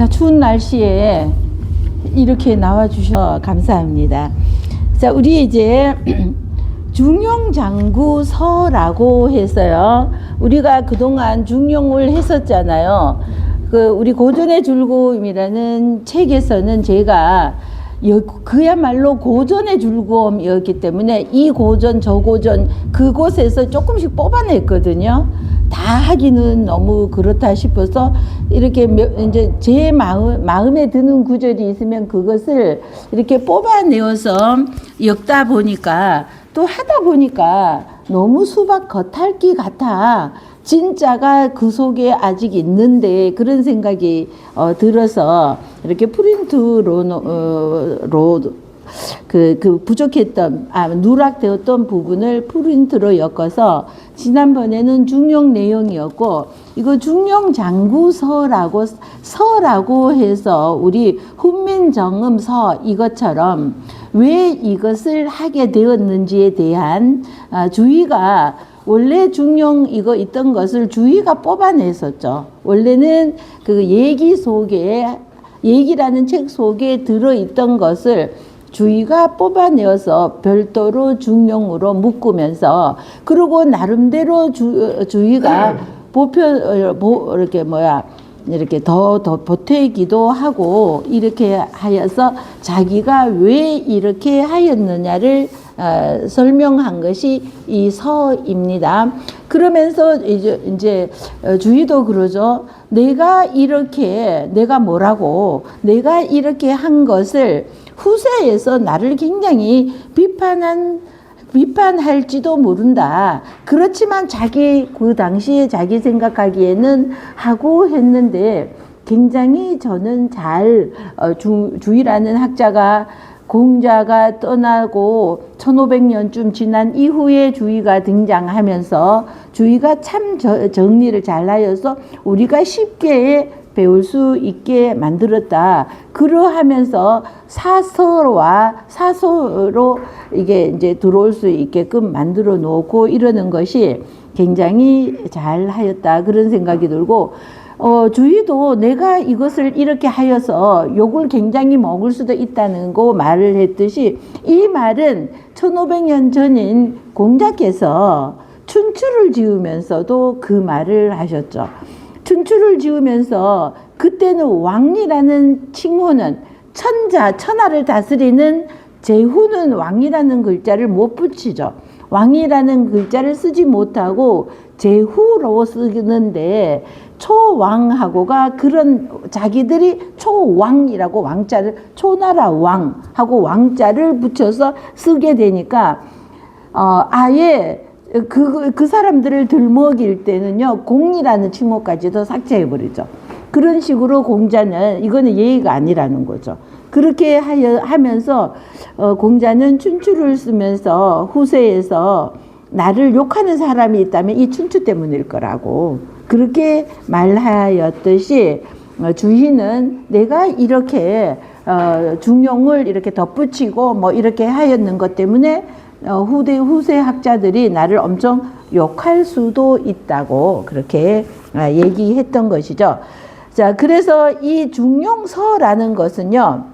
자, 추운 날씨에 이렇게 나와주셔서 감사합니다. 자, 우리 이제 중용장구서라고 해서요. 우리가 그동안 중용을 했었잖아요. 그 우리 고전의 즐거움이라는 책에서는 제가 여- 그야말로 고전의 즐거움이었기 때문에 이 고전 저 고전 그곳에서 조금씩 뽑아냈거든요. 다 하기는 너무 그렇다 싶어서 이렇게 몇- 이제 제 마음 마음에 드는 구절이 있으면 그것을 이렇게 뽑아내어서 엮다 보니까 또 하다 보니까 너무 수박 겉핥기 같아. 진짜가 그 속에 아직 있는데 그런 생각이 어, 들어서 이렇게 프린트로 어, 로, 그, 그 부족했던, 아, 누락되었던 부분을 프린트로 엮어서 지난번에는 중용 내용이었고, 이거 중용 장구서라고, 서라고 해서 우리 훈민정음서 이것처럼 왜 이것을 하게 되었는지에 대한 아, 주의가 원래 중용 이거 있던 것을 주의가 뽑아냈었죠. 원래는 그 얘기 속에 얘기라는 책 속에 들어있던 것을 주의가 뽑아내어서 별도로 중용으로 묶으면서 그리고 나름대로 주, 주의가 보편 어, 보, 이렇게 뭐야 이렇게 더 더 보태기도 하고 이렇게 하여서 자기가 왜 이렇게 하였느냐를 어, 설명한 것이 이 서입니다. 그러면서 이제 이제 어, 주의도 그러죠. 내가 이렇게 내가 뭐라고 내가 이렇게 한 것을 후세에서 나를 굉장히 비판한 비판할지도 모른다. 그렇지만 자기 그 당시에 자기 생각하기에는 하고 했는데 굉장히 저는 잘 어, 주, 주의라는 학자가 공자가 떠나고 1500년쯤 지난 이후에 주의가 등장하면서 주의가 참 저- 정리를 잘하여서 우리가 쉽게 배울 수 있게 만들었다. 그러하면서 사서와 사서로 이게 이제 들어올 수 있게끔 만들어 놓고 이러는 것이 굉장히 잘 하였다. 그런 생각이 들고 어, 주의도 내가 이것을 이렇게 하여서 욕을 굉장히 먹을 수도 있다는 거 말을 했듯이 이 말은 1500년 전인 공자께서 춘추를 지으면서도 그 말을 하셨죠. 춘추를 지으면서 그때는 왕이라는 칭호는 천자, 천하를 다스리는 제후는 왕이라는 글자를 못 붙이죠. 왕이라는 글자를 쓰지 못하고 제후로 쓰는데 초왕하고가 그런 자기들이 초왕이라고 왕자를 초나라 왕하고 왕자를 붙여서 쓰게 되니까 어, 아예 그, 그 사람들을 들먹일 때는요, 공이라는 칭호까지도 삭제해버리죠. 그런 식으로 공자는, 이거는 예의가 아니라는 거죠. 그렇게 하면서, 어, 공자는 춘추를 쓰면서 후세에서 나를 욕하는 사람이 있다면 이 춘추 때문일 거라고. 그렇게 말하였듯이, 어, 주희는 내가 이렇게, 어, 중용을 이렇게 덧붙이고 뭐 이렇게 하였는 것 때문에 어, 후대 후세 학자들이 나를 엄청 욕할 수도 있다고 그렇게 아, 얘기했던 것이죠. 자, 그래서 이 중용서라는 것은요.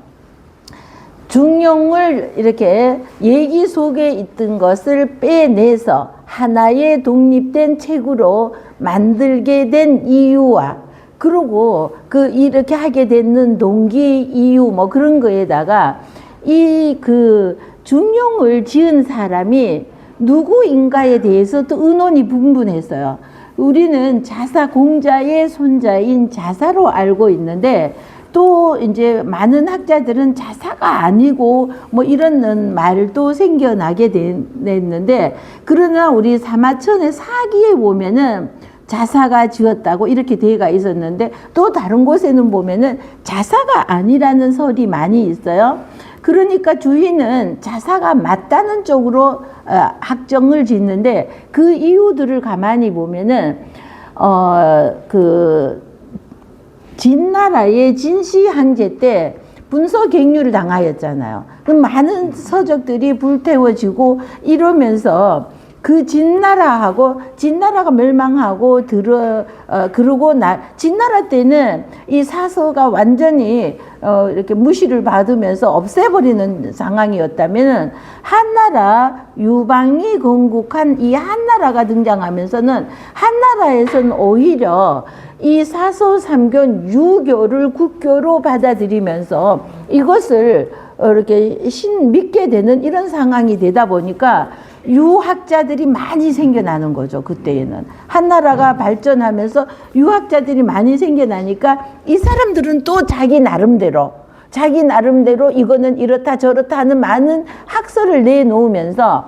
중용을 이렇게 얘기 속에 있던 것을 빼내서 하나의 독립된 책으로 만들게 된 이유와 그리고 그 이렇게 하게 되는 동기 이유 뭐 그런 거에다가 이 그 중용을 지은 사람이 누구인가에 대해서도 의논이 분분했어요. 우리는 자사 공자의 손자인 자사로 알고 있는데 또 이제 많은 학자들은 자사가 아니고 뭐 이런 말도 생겨나게 됐는데 그러나 우리 사마천의 사기에 보면은 자사가 지었다고 이렇게 되어가 있었는데 또 다른 곳에는 보면은 자사가 아니라는 설이 많이 있어요. 그러니까 주인은 자사가 맞다는 쪽으로 어, 학정을 짓는데 그 이유들을 가만히 보면은 어그 진나라의 진시 항제 때 분서 갱유를 당하였잖아요. 그 많은 서적들이 불태워지고 이러면서 그 진나라하고 진나라가 멸망하고 들어 어 그러고 나 진나라 때는 이 사서가 완전히 어 이렇게 무시를 받으면서 없애버리는 상황이었다면은 한나라 유방이 건국한 이 한나라가 등장하면서는 한나라에서는 오히려 이 사서 삼견 유교를 국교로 받아들이면서 이것을 어, 이렇게 신 믿게 되는 이런 상황이 되다 보니까 유학자들이 많이 생겨나는 거죠 그때에는. 한 나라가 발전하면서 유학자들이 많이 생겨나니까 이 사람들은 또 자기 나름대로 자기 나름대로 이거는 이렇다 저렇다 하는 많은 학설을 내놓으면서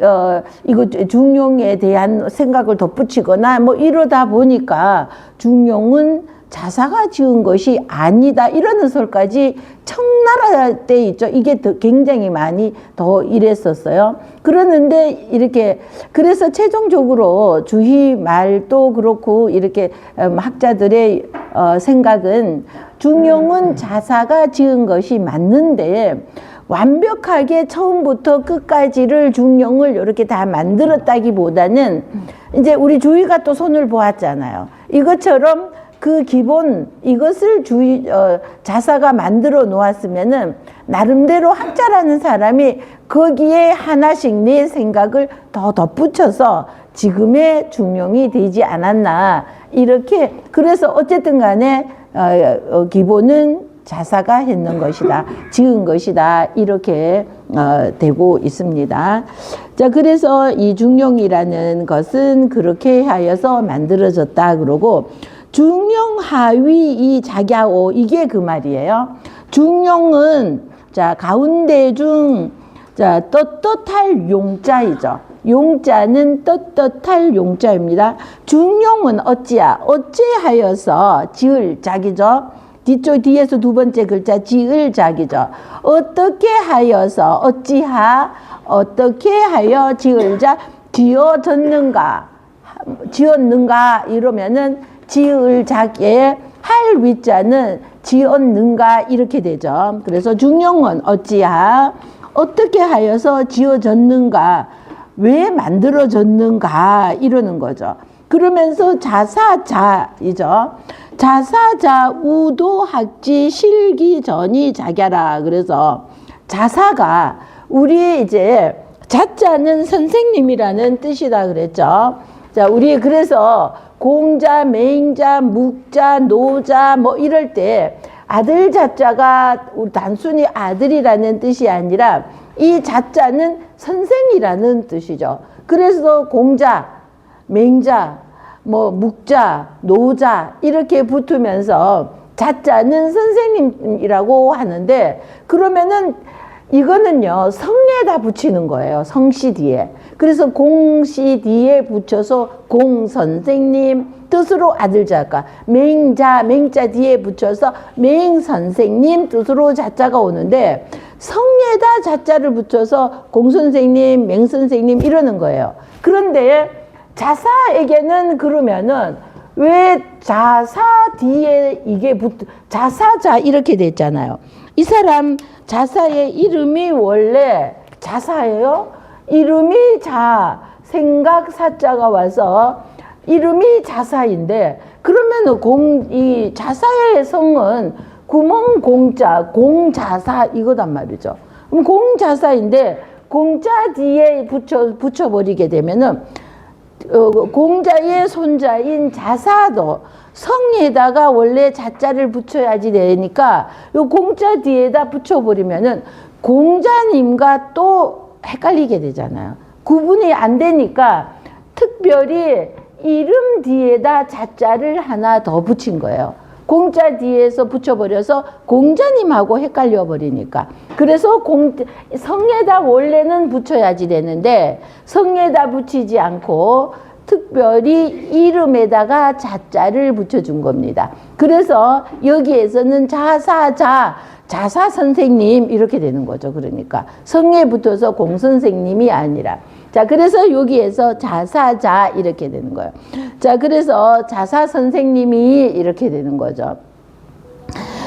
어 이거 중용에 대한 생각을 덧붙이거나 뭐 이러다 보니까 중용은 자사가 지은 것이 아니다. 이러는 설까지 청나라 때 있죠. 이게 더 굉장히 많이 더 이랬었어요. 그러는데 이렇게 그래서 최종적으로 주희 말도 그렇고 이렇게 음, 학자들의 어, 생각은 중용은 자사가 지은 것이 맞는데 완벽하게 처음부터 끝까지를 중용을 이렇게 다 만들었다기보다는 이제 우리 주희가 또 손을 보았잖아요. 이것처럼 그 기본 이것을 주의 어, 자사가 만들어 놓았으면은 나름대로 학자라는 사람이 거기에 하나씩 내 생각을 더 덧붙여서 지금의 중용이 되지 않았나 이렇게 그래서 어쨌든 간에 어, 어, 기본은 자사가 했는 것이다 지은 것이다 이렇게 어, 되고 있습니다. 자 그래서 이 중용이라는 것은 그렇게 하여서 만들어졌다 그러고 중용 하위 이 자갸오 이게 그 말이에요. 중용은 자 가운데 중자 떳떳할 용자이죠. 용자는 떳떳할 용자입니다. 중용은 어찌야 어찌하여서 지을 자기죠. 뒤쪽 뒤에서 두 번째 글자 지을 자기죠. 어떻게 하여서 어찌하 어떻게 하여 지을 자 지어 졌는가 지었는가 이러면은 지을 자기의 할 위자는 지었는가 이렇게 되죠. 그래서 중용은 어찌하 어떻게 하여서 지어졌는가 왜 만들어졌는가 이러는 거죠. 그러면서 자사자이죠. 자사자 우도학지 실기 전이 자갸라. 그래서 자사가 우리 이제 자자는 선생님이라는 뜻이다 그랬죠. 자, 우리 그래서 공자, 맹자, 묵자, 노자 뭐 이럴 때 아들 자자가 단순히 아들이라는 뜻이 아니라 이 자자는 선생이라는 뜻이죠. 그래서 공자, 맹자, 뭐 묵자, 노자 이렇게 붙으면서 자자는 선생님이라고 하는데 그러면은 이거는요 성에다 붙이는 거예요 성씨 뒤에 그래서 공씨 뒤에 붙여서 공 선생님 뜻으로 아들 자가 맹자 맹자 뒤에 붙여서 맹 선생님 뜻으로 자자가 오는데 성에다 자자를 붙여서 공 선생님 맹 선생님 이러는 거예요 그런데 자사에게는 그러면은 왜 자사 뒤에 이게 붙 자사자 이렇게 됐잖아요. 이 사람 자사의 이름이 원래 자사예요. 이름이 자 생각 사자가 와서 이름이 자사인데 그러면은 공이 자사의 성은 구멍 공자 공자사 이거단 말이죠. 그럼 공자사인데 공자 뒤에 붙여 붙여버리게 되면은 어, 공자의 손자인 자사도 성에다가 원래 자자를 붙여야지 되니까 요 공자 뒤에다 붙여버리면은 공자님과 또 헷갈리게 되잖아요. 구분이 안 되니까 특별히 이름 뒤에다 자자를 하나 더 붙인 거예요. 공자 뒤에서 붙여버려서 공자님하고 헷갈려 버리니까. 그래서 공, 성에다 원래는 붙여야지 되는데 성에다 붙이지 않고 특별히 이름에다가 자자를 붙여준 겁니다. 그래서 여기에서는 자사자, 자사 선생님 이렇게 되는 거죠. 그러니까 성에 붙어서 공 선생님이 아니라. 자, 그래서 여기에서 자사자 이렇게 되는 거예요. 자, 그래서 자사 선생님이 이렇게 되는 거죠.